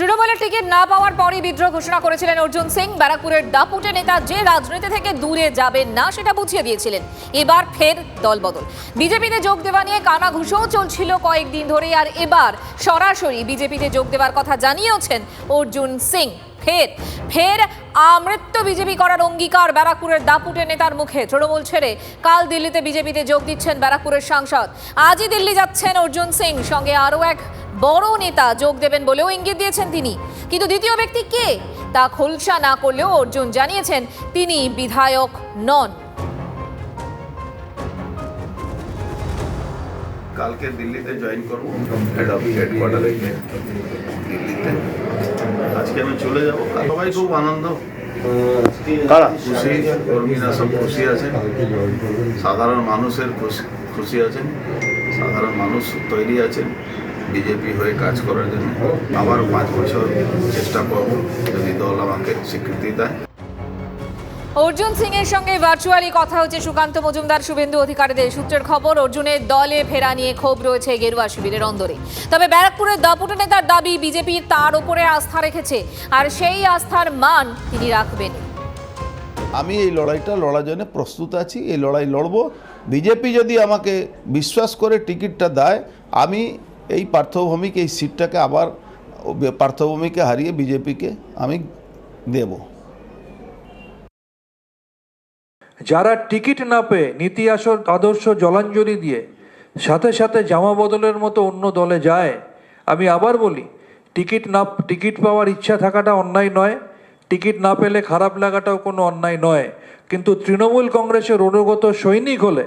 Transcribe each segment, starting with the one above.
তৃণমূলের টিকিট না পাওয়ার পরই বিদ্রোহ ঘোষণা করেছিলেন অর্জুন সিং। ব্যারাকপুরের দাপুটে নেতা যে রাজনীতি থেকে দূরে যাবেন না, সেটা বুঝিয়ে দিয়েছিলেন। এবার ফের দলবদল। বিজেপিতে যোগ দেওয়া নিয়ে কানাঘুষোও চলছিল কয়েকদিন ধরে আর এবার সরাসরি বিজেপিতে যোগ দেওয়ার কথা জানিয়েছেন অর্জুন সিং। ফের ফের আমৃত্য বিজেপি করার অঙ্গীকার ব্যারাকপুরের দাপুটে নেতার মুখে। তৃণমূল ছেড়ে কাল দিল্লিতে বিজেপিতে যোগ দিচ্ছেন ব্যারাকপুরের সাংসদ। আজই দিল্লি যাচ্ছেন অর্জুন সিং। সঙ্গে আরও এক বড় নেতা যোগ দেবেন বলেও ইঙ্গিত দিয়েছেন তিনি। কিন্তু দ্বিতীয় ব্যক্তি কে? তা খোলসা না করলেও অর্জুন জানিয়েছেন তিনি বিধায়ক নন। কালকে দিল্লিতে জয়েন করব। হেড অফ হেডকোয়ার্টারে গিয়ে দিল্লিতে। আজকে আমি চলে যাব। সবাই খুব আনন্দ। খুশি কর্মীরা সব খুশি আছে। সাধারণ মানুষের খুশি খুশি আছেন। সাধারণ মানুষ তৈরি আছেন বিজেপি হয়ে কাজ করার জন্য। আবার পাঁচ বছর চেষ্টা করব যদি দল আমাকে স্বীকৃতি দেয়। অর্জুন সিং এর সঙ্গে ভার্চুয়ালি কথা হচ্ছে সুকান্ত মজুমদার, শুভেন্দু অধিকারীদের সূত্রের খবর। অর্জুনের দলে ফেরা নিয়ে ক্ষোভ রয়েছে গেরুয়া শিবিরের অন্দরে। তবে ব্যারাকপুরের দাপুটে নেতার দাবি, বিজেপি তার উপরে আস্থা রেখেছে। আর সেই আস্থার মান তিনি রাখবেন। আমি এই লড়াইটা লড়ার জন্য প্রস্তুত আছি, এই লড়াই লড়ব। বিজেপি যদি আমাকে বিশ্বাস করে টিকিটটা দেয়, আমি এই পার্থভূমিকে এই সিটটাকে আবার পার্থভূমিকে হারিয়ে বিজেপিকে আমি দেব। যারা টিকিট না পেয়ে নীতি আসর আদর্শ জলাঞ্জলি দিয়ে সাথে সাথে জামা বদলের মতো অন্য দলে যায়, আমি আবার বলি, টিকিট না, টিকিট পাওয়ার ইচ্ছা থাকাটা অন্যায় নয়। টিকিট না পেলে খারাপ লাগাটাও কোনো অন্যায় নয়। কিন্তু তৃণমূল কংগ্রেসের অনুগত সৈনিক হলে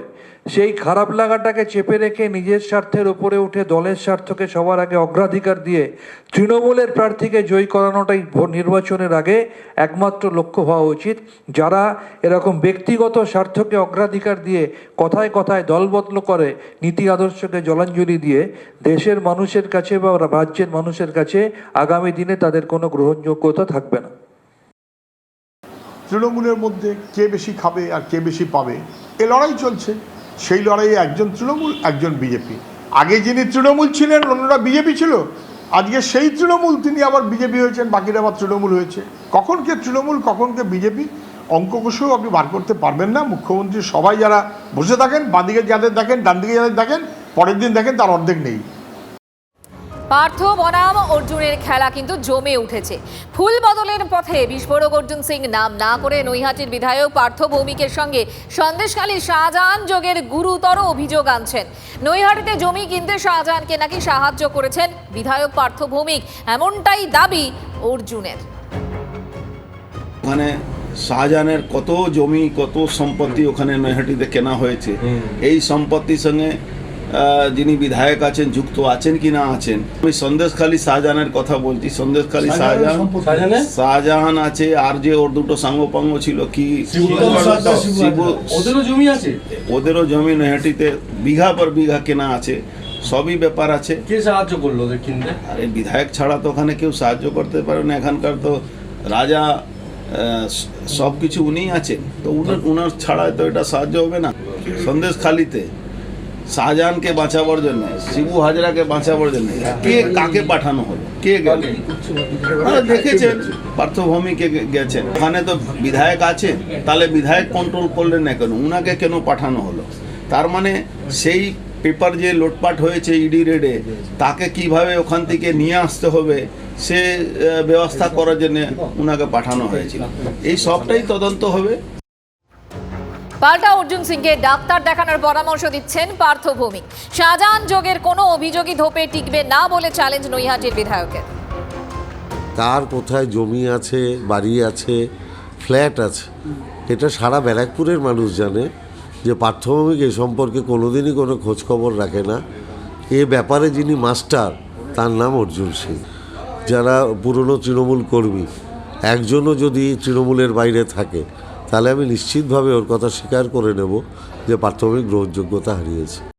সেই খারাপ লাগাটাকে চেপে রেখে নিজের স্বার্থের উপরে উঠে দলের স্বার্থকে সবার আগে অগ্রাধিকার দিয়ে তৃণমূলের প্রার্থীকে জয়ী করানোটাই নির্বাচনের আগে একমাত্র লক্ষ্য হওয়া উচিত। যারা এরকম ব্যক্তিগত স্বার্থকে অগ্রাধিকার দিয়ে কথায় কথায় দলবদল করে, নীতি আদর্শকে জলাঞ্জলি দিয়ে দেশের মানুষের কাছে বা রাজ্যের মানুষের কাছে আগামী দিনে তাদের কোনো গ্রহণযোগ্যতা থাকবে না। তৃণমূলের মধ্যে কে বেশি খাবে আর কে বেশি পাবে? এ লড়াই চলছে। সেই লড়াইয়ে একজন তৃণমূল, একজন বিজেপি। আগে যিনি তৃণমূল ছিলেন, অন্যরা বিজেপি ছিল। আজকে সেই তৃণমূল তিনি আবার বিজেপি হয়েছেন, বাকিরা আবার তৃণমূল হয়েছে। কখন কে তৃণমূল, কখন কে বিজেপি? অঙ্ক কষেও আপনি বার করতে পারবেন না। মুখ্যমন্ত্রী সবাই যারা বসে থাকেন, বাঁদিকে যাদের দেখেন, ডান দিকে যাদের দেখেন, পরের দিন দেখেন তার অর্ধেক নেই। পার্থ বনাম অর্জুনের খেলা কিন্তু জমে উঠেছে। ফুল বদলের পথে বিস্ফোরক অর্জুন সিং নাম না করে নৈহাটির বিধায়ক পার্থ ভৌমিকের সঙ্গে সন্দেশখালী শাহজাহান যোগের গুরুতর অভিযোগ আনছেন। নৈহাটিতে জমি কিনতে শাহজাহানকে নাকি সাহায্য করেছেন বিধায়ক পার্থ ভৌমিক। এমনটাই দাবি অর্জুনের। ওখানে শাহজাহানের কত জমি কত সম্পত্তি ওখানে নৈহাটিতে কেনা হয়েছে। এই সম্পত্তির সঙ্গে যিনি বিধায়ক আছেন যুক্ত আছেন কি না আছেন আমি সন্দেশখালী শাহজাহানের কথা বলছি। সন্দেশখালী শাহজাহান শাহজাহান আছে আর যে ওর দুটো সাঙ্গপাঙ্গ ছিল কি? ওদেরও জমি আছে? ওদেরও জমি নৈহাটিতে বিঘা পর বিঘা কেনা আছে সবই ব্যাপার আছে। কে সাহায্য করল ওদের কিনতে? আরে বিধায়ক ছাড়া তো ওখানে কেউ সাহায্য করতে পারে না এখানকার তো রাজা সব কিছু উনিই আছেন। তো উনার উনার ছাড়া তো এটা সাহায্য হবে না। সন্দেশ খালিতে। শাহজাহানকে বাঁচাবার জন্য, শিবু হাজরাকে বাঁচাবার জন্য, কে কাকে পাঠানো হলো? কে গেল? দেখেছেন পার্থভূমিকে গেছেন। ওখানে তো বিধায়ক আছে, তাহলে বিধায়ক কন্ট্রোল করলেন না কেন? উনাকে কেন পাঠানো হলো? তার মানে সেই পেপার যে লোটপাট হয়েছে ইডি রেডে তাকে কীভাবে ওখান থেকে নিয়ে আসতে হবে, সে ব্যবস্থা করার জন্য উনাকে পাঠানো হয়েছিল। এই সবটাই তদন্ত হবে। পাল্টা অর্জুন সিংকে ডাক্তার দেখানোর পরামর্শ দিচ্ছেন পার্থ ভৌমিক। শাহজাহান যোগের কোনো অভিযোগই ধোপে টিকবে না বলে চ্যালেঞ্জ নৈহাটির বিধায়কের। কার কোথায় জমি আছে, বাড়ি আছে ফ্ল্যাট আছে, এটা সারা ব্যারাকপুরের মানুষ জানে যে পার্থভূমিক এ সম্পর্কে কোনোদিনই কোনো খোঁজখবর রাখে না। এ ব্যাপারে যিনি মাস্টার, তার নাম অর্জুন সিং। যারা পুরনো তৃণমূল কর্মী, একজনও যদি তৃণমূলের বাইরে থাকে তাহলে আমি নিশ্চিতভাবে ওর কথা স্বীকার করে নেব যে প্রাথমিক গ্রহণযোগ্যতা হারিয়েছে।